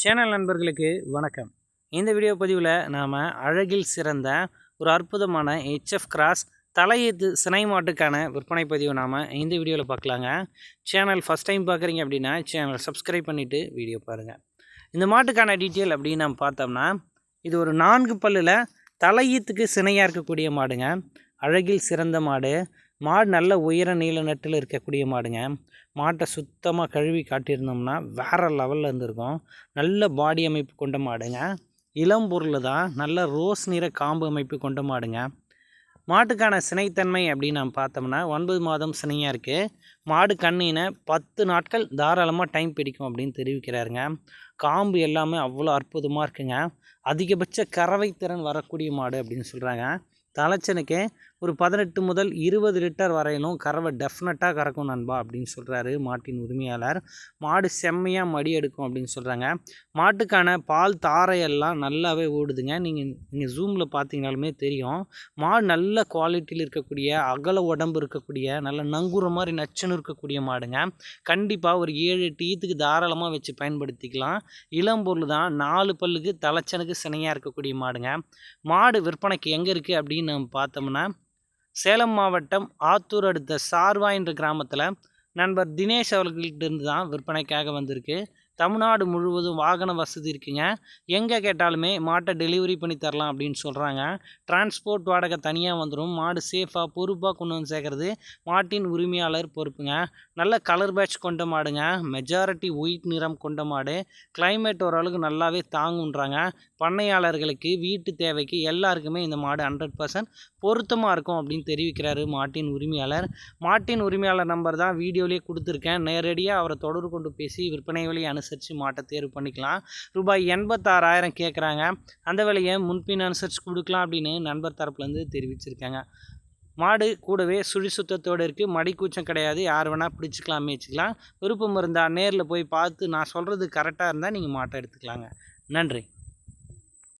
Channel நண்பர்களுக்கு வணக்கம். இந்த வீடியோ பதிவில் நாம் அழகில் சிறந்த ஒரு அற்புதமான ஹெச்எஃப் கிராஸ் தலையீத்து சினை மாட்டுக்கான விற்பனை பதிவு நாம் இந்த வீடியோவில் பார்க்கலாங்க. சேனல் ஃபஸ்ட் டைம் பார்க்குறீங்க அப்படின்னா சேனல் சப்ஸ்கிரைப் பண்ணிவிட்டு வீடியோ பாருங்கள் இந்த மாட்டுக்கான டீட்டெயில் அப்படின்னு நம்ம பார்த்தோம்னா இது ஒரு நான்கு பல்லில் தலையீத்துக்கு சினையாக இருக்கக்கூடிய மாடுங்க. அழகில் சிறந்த மாடு. மாடு நல்ல உயர நீள நட்டில் இருக்கக்கூடிய மாடுங்க. மாட்டை சுத்தமாக கழுவி காட்டியிருந்தோம்னா வேறு லெவலில் இருந்திருக்கும். நல்ல பாடி அமைப்பு கொண்ட மாடுங்க. இளம் பொருள் தான் நல்ல ரோஸ் நிற காம்பு அமைப்பு கொண்ட மாடுங்க. மாட்டுக்கான சினைத்தன்மை அப்படின்னு நம்ம பார்த்தோம்னா ஒன்பது மாதம் சினையாக இருக்குது மாடு கண்ணினை பத்து நாட்கள் தாராளமாக டைம் பிடிக்கும் அப்படின்னு தெரிவிக்கிறாருங்க. காம்பு எல்லாமே அவ்வளோ அற்புதமாக இருக்குங்க. அதிகபட்ச கறவை திறன் வரக்கூடிய மாடு அப்படின்னு சொல்கிறாங்க தலைச்சனுக்கு ஒரு பதினெட்டு முதல் இருபது லிட்டர் வரையிலும் கறவை டெஃபினட்டாக கறக்கும் நண்பா அப்படின்னு சொல்கிறாரு மாட்டின் உரிமையாளர். மாடு செம்மையாக மடி எடுக்கும் அப்படின்னு சொல்கிறாங்க மாட்டுக்கான பால் தாரையெல்லாம் நல்லாவே ஓடுதுங்க. நீங்கள் நீங்கள் ஜூமில் பார்த்தீங்கனாலுமே தெரியும். மாடு நல்ல குவாலிட்டியில் இருக்கக்கூடிய அகல உடம்பு இருக்கக்கூடிய நல்ல நங்குற மாதிரி நச்சுன்னு இருக்கக்கூடிய மாடுங்க. கண்டிப்பாக ஒரு ஏழு எட்டு ஈத்துக்கு தாராளமாக வச்சு பயன்படுத்திக்கலாம். இளம் பொருள் தான் நாலு பல்லுக்கு தலைச்சனுக்கு சினையாக இருக்கக்கூடிய மாடுங்க. மாடு விற்பனைக்கு எங்கே இருக்குது அப்படின்னு நம்ம பார்த்தோம்னா சேலம் மாவட்டம் ஆத்தூர் அடுத்த சார்வா என்ற கிராமத்தில் நண்பர் தினேஷ் அவர்கள்ட்ட இருந்து தான் விற்பனைக்காக வந்திருக்கு. தமிழ்நாடு முழுவதும் வாகன வசதி இருக்குங்க. எங்கே கேட்டாலுமே மாட்டை டெலிவரி பண்ணி தரலாம் அப்படின்னு சொல்கிறாங்க டிரான்ஸ்போர்ட் வாடகை தனியாக வந்துடும் மாடு சேஃபாக பொறுப்பாக கொண்டு வந்து சேர்க்குறது மாட்டின் உரிமையாளர் பொறுப்புங்க. நல்ல கலர் பேட்ச் கொண்ட மாடுங்க. மெஜாரிட்டி ஒயிட் நிறம் கொண்ட மாடு. கிளைமேட் ஓரளவுக்கு நல்லாவே தாங்குன்றாங்க பண்ணையாளர்களுக்கு வீட்டு தேவைக்கு எல்லாருக்குமே இந்த மாடு ஹண்ட்ரட் பர்சன்ட் பொருத்தமாக இருக்கும் அப்படின்னு தெரிவிக்கிறாரு மாட்டின் உரிமையாளர். மாட்டின் உரிமையாளர் நம்பர் தான் வீடியோலேயே கொடுத்துருக்கேன். நேரடியாக அவரை தொடர்பு கொண்டு பேசி விற்பனை வழி அனுசரித்து மாட்டை தேர்வு பண்ணிக்கலாம். ரூபாய் எண்பத்தாறாயிரம் கேட்குறாங்க அந்த விலையை முன்பின் அனுசரித்து கொடுக்கலாம் அப்படின்னு நண்பர் தரப்புலேருந்து தெரிவிச்சிருக்காங்க. மாடு கூடவே சுழி சுத்தத்தோடு இருக்குது மடிக்கூச்சம் கிடையாது. யார் வேணால் பிடிச்சிக்கலாம் மேய்ச்சிக்கலாம் விருப்பம் இருந்தால் நேரில் போய் பார்த்து நான் சொல்கிறது கரெக்டாக இருந்தால் நீங்கள் மாட்டை எடுத்துக்கலாங்க. நன்றி.